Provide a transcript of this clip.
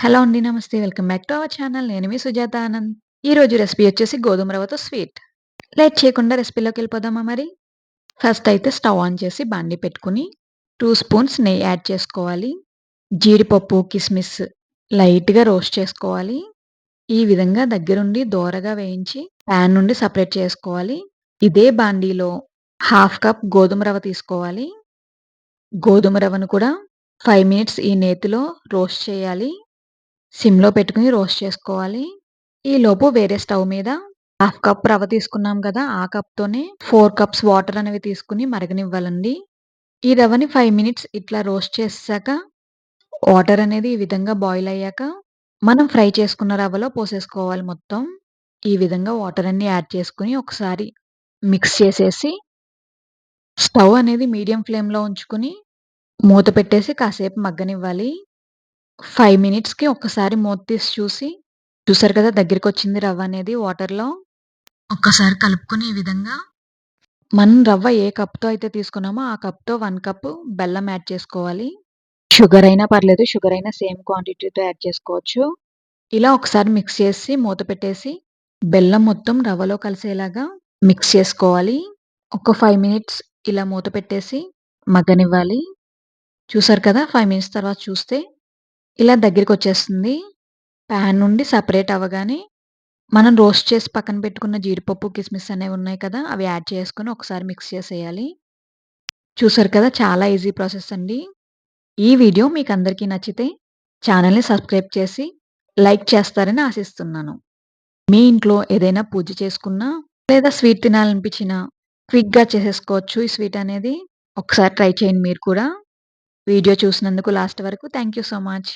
Hello అండి. నమస్తే. Welcome back to our channel. నేను మీ సుజాత ఆనంద్. ఈరోజు రెసిపీ వచ్చేసి గోధుమ రవ్వతో స్వీట్. లేట్ చేయకుండా రెసిపీలోకి వెళ్ళిపోదామా మరి? ఫస్ట్ అయితే స్టవ్ ఆన్ చేసి బాండి పెట్టుకుని టూ స్పూన్స్ నెయ్యి యాడ్ చేసుకోవాలి. జీడిపప్పు, కిస్మిస్ లైట్‌గా రోస్ట్ చేసుకోవాలి. ఈ విధంగా దగ్గరుండి దోరగా వేయించి ప్యాన్ నుండి సపరేట్ చేసుకోవాలి. ఇదే బాండీలో హాఫ్ కప్ గోధుమ రవ్వ తీసుకోవాలి. గోధుమ రవ్వను కూడా ఫైవ్ మినిట్స్ ఈ నేతిలో రోస్ట్ చేయాలి. సిమ్‌లో పెట్టుకొని రోస్ట్ చేసుకోవాలి. ఈలోపు వేరే స్టవ్ మీద హాఫ్ కప్ రవ్వ తీసుకున్నాం కదా! ఆ కప్‌తోనే 4 కప్స్ వాటర్ అనేవి తీసుకొని మరగనివ్వాలండి. ఈ రవ్వని 5 మినిట్స్ ఇట్లా రోస్ట్ చేసేసాక వాటర్ అనేది ఈ విధంగా బాయిల్ అయ్యాక మనం ఫ్రై చేసుకున్న రవ్వలో పోసేసుకోవాలి మొత్తం. ఈ విధంగా వాటర్ అన్నీ యాడ్ చేసుకొని ఒకసారి మిక్స్ చేసేసి స్టవ్ అనేది మీడియం ఫ్లేమ్‌లో ఉంచుకొని మూత పెట్టేసి కాసేపు మగ్గనివ్వాలి. 5 మినిట్స్‌కి ఒక్కసారి మూత తీసి చూసి చూసారు కదా! దగ్గరికొచ్చింది రవ్వ అనేది వాటర్‌లో. ఒక్కసారి కలుపుకొని ఈ విధంగా మనం రవ్వ ఏ కప్‌తో అయితే తీసుకున్నామో ఆ కప్‌తో 1 కప్ బెల్లం యాడ్ చేసుకోవాలి. షుగర్ అయినా పర్లేదు. షుగర్ అయినా సేమ్ క్వాంటిటీతో యాడ్ చేసుకోవచ్చు. ఇలా ఒకసారి మిక్స్ చేసి మూత పెట్టేసి బెల్లం మొత్తం రవ్వలో కలిసేలాగా మిక్స్ చేసుకోవాలి. ఒక 5 మినిట్స్ ఇలా మూత పెట్టేసి మగ్గనివ్వాలి. చూసారు కదా! 5 మినిట్స్ తర్వాత చూస్తే ఇలా దగ్గరికొచ్చేస్తుంది. ప్యాన్ నుండి సెపరేట్ అవ్వగానే మనం రోస్ట్ చేసి పక్కన పెట్టుకున్న జీడిపప్పు, కిస్మిస్ అనేవి ఉన్నాయి కదా! అవి యాడ్ చేసుకొని ఒకసారి మిక్స్ చేసేయాలి. చూసారు కదా! చాలా ఈజీ ప్రాసెస్ అండి. ఈ వీడియో మీకందరికీ నచ్చితే ఛానెల్‌ని సబ్స్క్రైబ్ చేసి లైక్ చేస్తారని ఆశిస్తున్నాను. మీ ఇంట్లో ఏదైనా పూజ చేసుకున్నా లేదా స్వీట్ తినాలనిపించినా క్విక్‌గా చేసేసుకోవచ్చు ఈ స్వీట్ అనేది. ఒకసారి ట్రై చేయండి మీరు కూడా. వీడియో చూసినందుకు లాస్ట్ వరకు థ్యాంక్ యూ సో మచ్.